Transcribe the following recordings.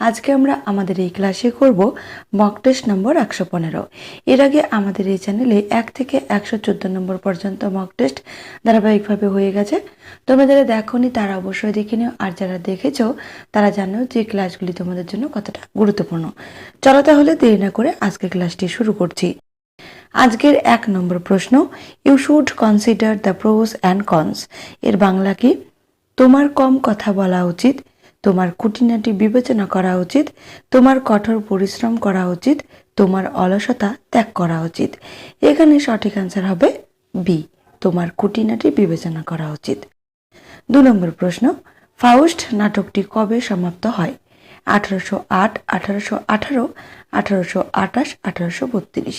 আজকে আমরা আমাদের এই ক্লাসে করব মক টেস্ট নম্বর একশো পনেরো। এর আগে আমাদের এই চ্যানেলে এক থেকে একশো চোদ্দ নম্বর পর্যন্ত মক টেস্ট ধারাবাহিকভাবে হয়ে গেছে। তোমরা যারা দেখোনি, তারা অবশ্যই দেখে নিও। আর যারা দেখেছ, তারা জানো যে ক্লাসগুলি তোমাদের জন্য কতটা গুরুত্বপূর্ণ। চলো তাহলে দেরি না করে আজকের ক্লাসটি শুরু করছি। আজকের এক নম্বর প্রশ্ন you should consider the pros and cons এর বাংলা কি? তোমার কম কথা বলা উচিত তোমার কুটিনাটি বিবেচনা করা উচিত, তোমার কঠোর পরিশ্রম করা উচিত, তোমার অলসতা ত্যাগ করা উচিত। এখানে সঠিক অ্যান্সার হবে বি তোমার কুটিনাটি বিবেচনা করা উচিত। দু নম্বর প্রশ্ন ফাউস্ট নাটকটি কবে সমাপ্ত হয়? আঠারোশো আট, আঠারোশো আঠারো, আঠারোশো আঠাশ, আঠারোশো বত্রিশ।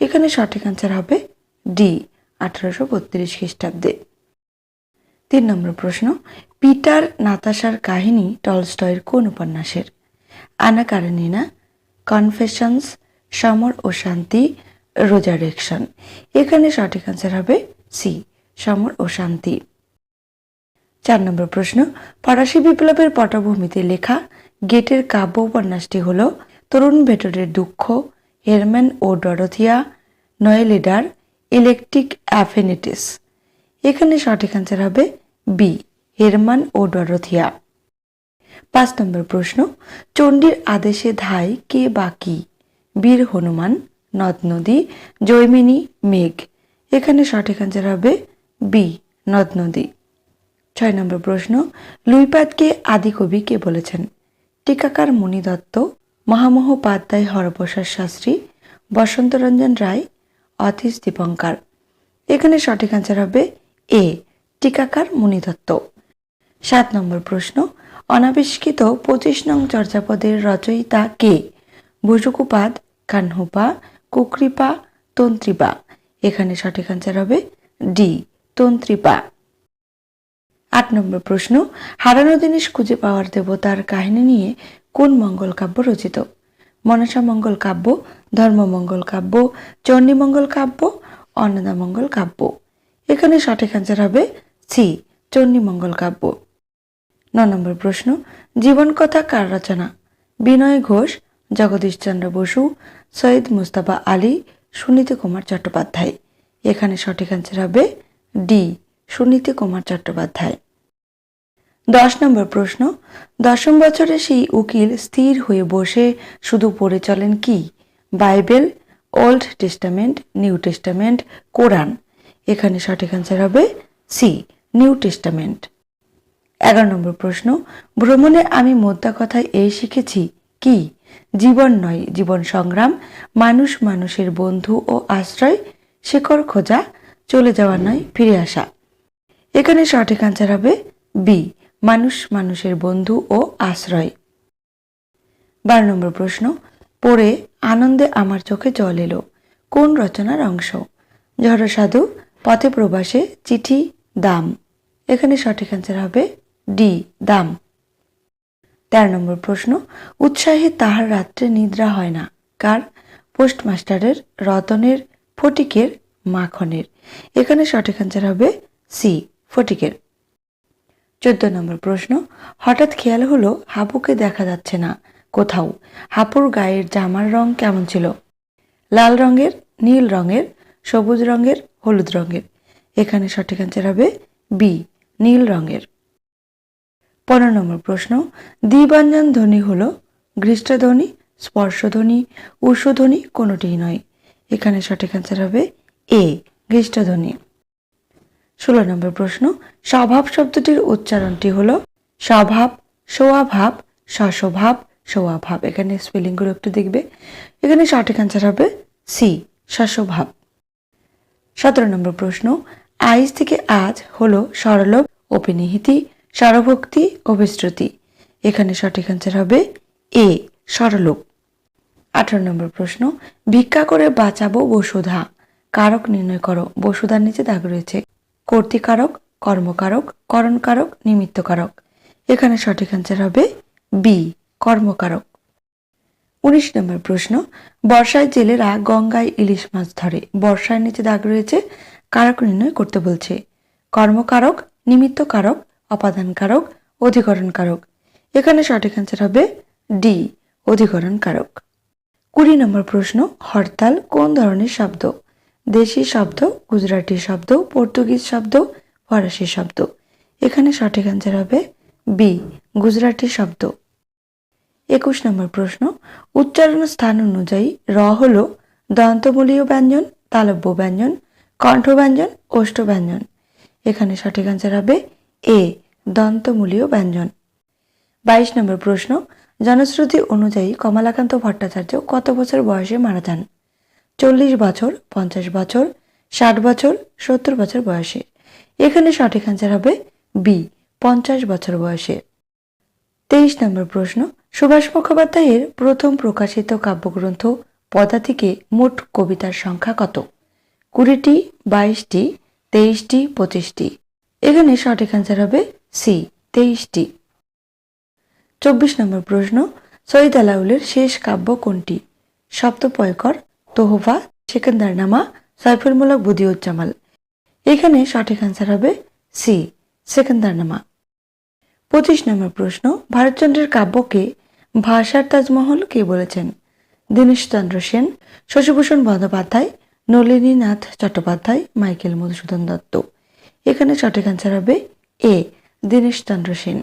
এখানে সঠিক অ্যান্সার হবে ডি আঠারোশো বত্রিশ খ্রিস্টাব্দে। তিন নম্বর প্রশ্ন, পিটার নাতাশার কাহিনী টলস্টয়ের কোন উপন্যাসের? আনা কারেনিনা কনফেশনস, সমর ও শান্তি রোজারেকশন এখানে সঠিক অ্যান্সার হবে সি, সমর ও শান্তি। চার নম্বর প্রশ্ন, ফরাসি বিপ্লবের পটভূমিতে লেখা গেটের কাব্য উপন্যাসটি হল তরুণ ভেটরের দুঃখ, হেরম্যান ও ডরথিয়া, নয়েলিডার, ইলেকট্রিক অ্যাফিনিটিস। এখানে সঠিক অ্যান্সার হবে বি হেরমান ও ডরথিয়া পাঁচ নম্বর প্রশ্ন, চণ্ডীর আদেশে ধাই কে বা কি? বীর হনুমান, নদ নদী, জৈমিনী, মেঘ। এখানে সঠিক অ্যান্সার হবে বি নদ নদী। ছয় নম্বর প্রশ্ন, লুইপাদকে আদিকবি কে বলেছেন? টিকাকার মুনি দত্ত মহামহোপাধ্যায় হরপ্রসাদ শাস্ত্রী, বসন্তরঞ্জন রায়, অতীশ দীপঙ্কার। এখানে সঠিক অ্যান্সার হবে এ, টিকাকার মুনি দত্ত সাত নম্বর প্রশ্ন, অনাবিষ্কৃত পঁচিশ নং চর্যাপদের রচয়িতা কে? ভুজুকুপাদ কাহ্নুপা কুকরিপা, তন্ত্রিপা। এখানে সঠিক অ্যান্সার হবে ডি, তন্ত্রিপা। আট নম্বর প্রশ্ন, হারানো জিনিস খুঁজে পাওয়ার দেবতার কাহিনী নিয়ে কোন মঙ্গল কাব্য রচিত? মনসা মঙ্গল কাব্য, ধর্মমঙ্গল কাব্য, চণ্ডীমঙ্গল কাব্য অন্নদামঙ্গল কাব্য। এখানে সঠিক অ্যান্সার হবে সি চণ্ডীমঙ্গল কাব্য। ন নম্বর প্রশ্ন, জীবন কথা কার রচনা? বিনয় ঘোষ জগদীশচন্দ্র বসু, সৈয়দ মুস্তাফা আলী, সুনীতি কুমার চট্টোপাধ্যায়। এখানে সঠিক অ্যান্সার হবে ডি সুনীতি কুমার চট্টোপাধ্যায়। দশ নম্বর প্রশ্ন, দশম বছরে সেই উকিল স্থির হয়ে বসে শুধু পড়ে চলেন কি? Bible, old testament, new testament, Quran. এখানে সঠিক অ্যান্সার হবে সি নিউ টেস্টামেন্ট এগারো নম্বর প্রশ্ন, ভ্রমণে আমি মোদ্দা কথায় এই শিখেছি কি? জীবন নয়, জীবন সংগ্রাম। মানুষ মানুষের বন্ধু ও আশ্রয়। শেকড় খোঁজা, চলে যাওয়া নয়, ফিরে আসা। এখানে সঠিক অ্যান্সার হবে বি মানুষ মানুষের বন্ধু ও আশ্রয়। বারো নম্বর প্রশ্ন, পড়ে আনন্দে আমার চোখে জল এলো। কোন রচনার অংশ? জড়সাধু পথে প্রবাসে চিঠি, দাম। এখানে সঠিক অ্যান্সার হবে ডি, দাম। তেরো নম্বর প্রশ্ন, উৎসাহে তাহার রাত্রে নিদ্রা হয় না। কার? পোস্টমাস্টারের, রতনের, ফটিকের, মাখনের। এখানে সঠিক অ্যান্সার হবে সি, ফটিকের। চোদ্দ নম্বর প্রশ্ন, হঠাৎ খেয়াল হলো হাপুকে দেখা যাচ্ছে না, কোথাও? হাপুর গায়ের জামার রং কেমন ছিল? লাল রঙের, নীল রঙের, সবুজ রঙের হলুদ রঙের। এখানে সঠিক অ্যান্সার হবে বি নীল রঙের। পনেরো নম্বর প্রশ্ন দ্বিব্যঞ্জন ধ্বনি হল ঘৃষ্টধ্বনি, স্পর্শধ্বনি উষধ্বনি কোনোটিই নয়। এখানে সঠিক অ্যান্সার হবে এ ঘৃষ্টধ্বনি। ষোলো নম্বর প্রশ্ন, স্বভাব শব্দটির উচ্চারণটি হল স্বভাব সোয়াভাব স্বস্বভাব সোয়াভাব এখানে স্পেলিংগুলো একটু দেখবে। এখানে সঠিক অ্যান্সার হবে সি স্বস্বভাব। সতেরো নম্বর প্রশ্ন, আইজ থেকে আজ হল সরলোভ অপিনিহিতি স্বরভক্তি অভিশ্রুতি এখানে সঠিক অ্যান্সার হবে এ সরলোভ আঠারো নম্বর প্রশ্ন, ভিক্ষা করে বাঁচাবো বসুধা। কারক নির্ণয় করো, বসুধার নিচে দাগ রয়েছে। কর্তিকারক, কর্মকারক, করণকারক, নিমিত্তকারক। এখানে সঠিক অ্যান্সার হবে বি, কর্মকারক। উনিশ নম্বর প্রশ্ন বর্ষায় জেলেরা গঙ্গায় ইলিশ মাছ ধরে। বর্ষার নিচে দাগ রয়েছে, কারক নির্ণয় করতে বলছে। কর্মকারক নিমিত্তকারক অপাদানকারক অধিকরণকারক এখানে সঠিক অ্যান্সার হবে ডি অধিকরণকারক কুড়ি নম্বর প্রশ্ন, হরতাল কোন ধরনের শব্দ? দেশি শব্দ, গুজরাটি শব্দ, পর্তুগিজ শব্দ, ফরাসি শব্দ। এখানে সঠিক অ্যান্সার হবে বি গুজরাটি শব্দ। একুশ নম্বর প্রশ্ন। উচ্চারণ স্থান অনুযায়ী র হল দন্তমূলীয় ব্যঞ্জন, তালব্য ব্যঞ্জন, কণ্ঠ ব্যঞ্জন, ওষ্ঠ ব্যঞ্জন। এখানে সঠিক অ্যান্সার হবে এ, দন্তমূলীয় ব্যঞ্জন। বাইশ নম্বর প্রশ্ন, জনশ্রুতি অনুযায়ী কমলাকান্ত ভট্টাচার্য কত বছর বয়সে মারা যান? চল্লিশ বছর, পঞ্চাশ বছর, ষাট বছর, সত্তর বছর বয়সে। এখানে সঠিক অ্যান্সার হবে বি, পঞ্চাশ বছর বয়সে। তেইশ নম্বর প্রশ্ন সুভাষ মুখোপাধ্যায়ের প্রথম প্রকাশিত কাব্যগ্রন্থ পদাতিকে মোট কবিতার সংখ্যা কত? কুড়িটি, বাইশটি, তেইশটি, পঁচিশটি। এখানে সঠিক অ্যান্সার হবে সি তেইশটি। চব্বিশ নম্বর প্রশ্ন, সৈয়দ আলাউলের শেষ কাব্য কোনটি? সপ্তপয়কর, তোহফা, সেকেন্দারনামা, সাইফুলমূলক বুদিউজ্জামাল এখানে সঠিক অ্যান্সার হবে সি সেকেন্দারনামা। পঁচিশ নম্বর প্রশ্ন, ভারতচন্দ্রের কাব্যকে ভাষার তাজমহল কে বলেছেন? দীনেশচন্দ্র সেন, শশীভূষণ বন্দ্যোপাধ্যায়, নলিনীনাথ চট্টোপাধ্যায়, মাইকেল মধুসূদন দত্ত। এখানে সঠিক অ্যান্সার হবে এ, দীনেশচন্দ্র সেন।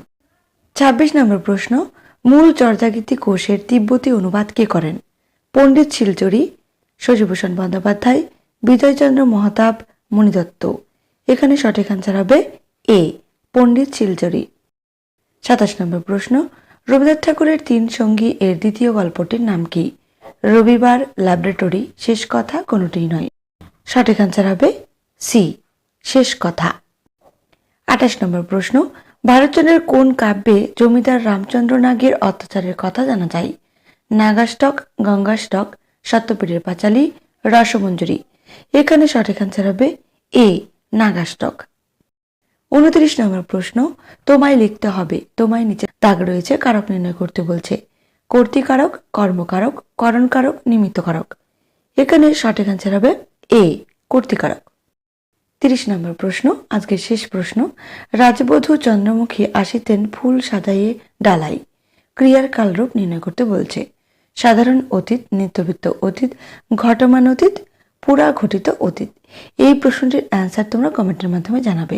ছাব্বিশ নম্বর প্রশ্ন, মূল চর্যাগীতি কোষের তিব্বতী অনুবাদ কে করেন? পণ্ডিত শিলচরি, শশীভূষণ বন্দ্যোপাধ্যায়, বিজয়চন্দ্র মহতাব, মণিদত্ত। এখানে সঠিক অ্যান্সার হবে এ, পণ্ডিত শিলচরি। সাতাশ নম্বর প্রশ্ন রবীন্দ্রনাথ ঠাকুরের তিন সঙ্গী এর দ্বিতীয় গল্পটির নাম কি? রবিবার ল্যাবরেটরি, শেষ কথা কোনোটিই নয়। সঠিক অ্যান্সার হবে সি শেষ কথা। আঠাশ নম্বর প্রশ্ন, ভারতচন্দ্রের কোন কাব্যে জমিদার রামচন্দ্র নাগের অত্যাচারের কথা জানা যায়? নাগাস্টক, গঙ্গাস্টক সত্যপীরের পাঁচালী, রসমঞ্জুরি। এখানে সঠিক অ্যান্সার হবে এ নাগাস্টক। উনত্রিশ নম্বর প্রশ্ন, তোমায় লিখতে হবে, তোমায় নিচে দাগ রয়েছে, কারক নির্ণয় করতে বলছে। কর্তিকারক, কর্মকারক, করণকারক, নিমিত্তকারক। এখানে সঠিক অ্যান্সার হবে এ কর্তিকারক। তিরিশ নম্বর প্রশ্ন, আজকের শেষ প্রশ্ন, রাজবধূ চন্দ্রমুখী আসিতেন ফুল সাদাইয়ে ডালাই। ক্রিয়ার কালরূপ নির্ণয় করতে বলছে। সাধারণ অতীত, নিত্যবিত্ত অতীত, ঘটমান অতীত, পুরা ঘটিত অতীত। এই প্রশ্নটির অ্যান্সার তোমরা কমেন্টের মাধ্যমে জানাবে।